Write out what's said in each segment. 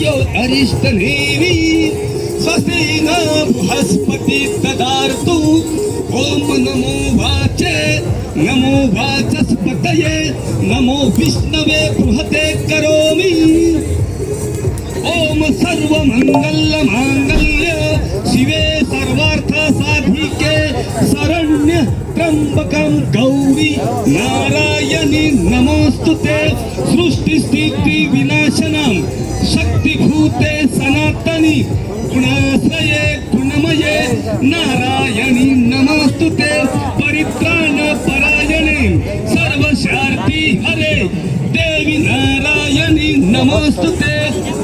धियो अरिष्ट नेवी स्वस्ति न बृहस्पती तदार्तु ओम नमो वाचे नमो वाचस्पतये नमो विष्णवे बृहते करोमि ओम सर्व शरण्य त्र्यंबकं गौरी नारायणी नमोस्तु ते स्थिती विनाशनम शक्तिभूते सनातनी गुणाश्रये गुणमये नारायणी नमोस्तुते परित्राण परायणे सर्व शांती हरे देवी नारायणी नमोस्तुते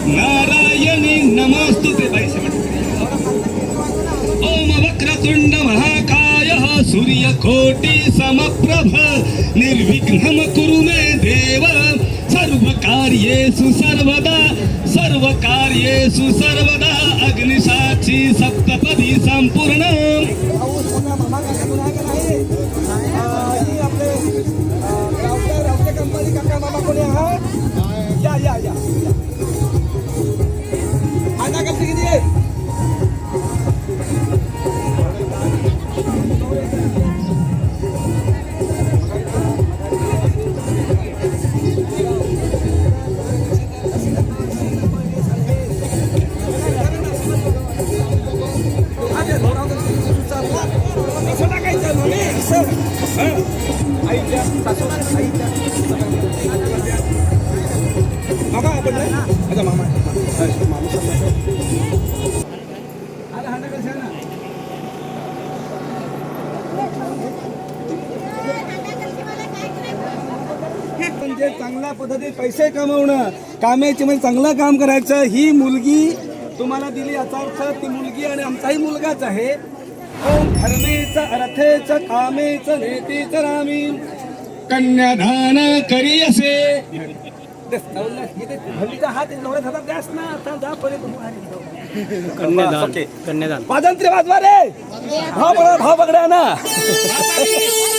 नारायणी सूर्य कोटी समप्रभ निर्विघ्नम कुरु मे देव। सर्वकार्येषु सर्वदा सर्वकार्येषु सर्वदा अग्निसाक्षी सप्तपदी संपूर्ण। मामा आपण अच्छा मामा मामा म्हणजे चांगल्या पद्धतीत पैसे कमवणं कामाची म्हणजे चांगलं काम करायचं ही मुलगी तुम्हाला दिली याचा अर्थ ती मुलगी आणि आमचाही मुलगाच आहे. ओम धर्मेच अर्थेच कामेच नेतेच रामी कन्यादान करी असे. कन्यादान. कन्यादान. वाजंत्री वाजवा रे. भाव बघा भाव बघड्या ना.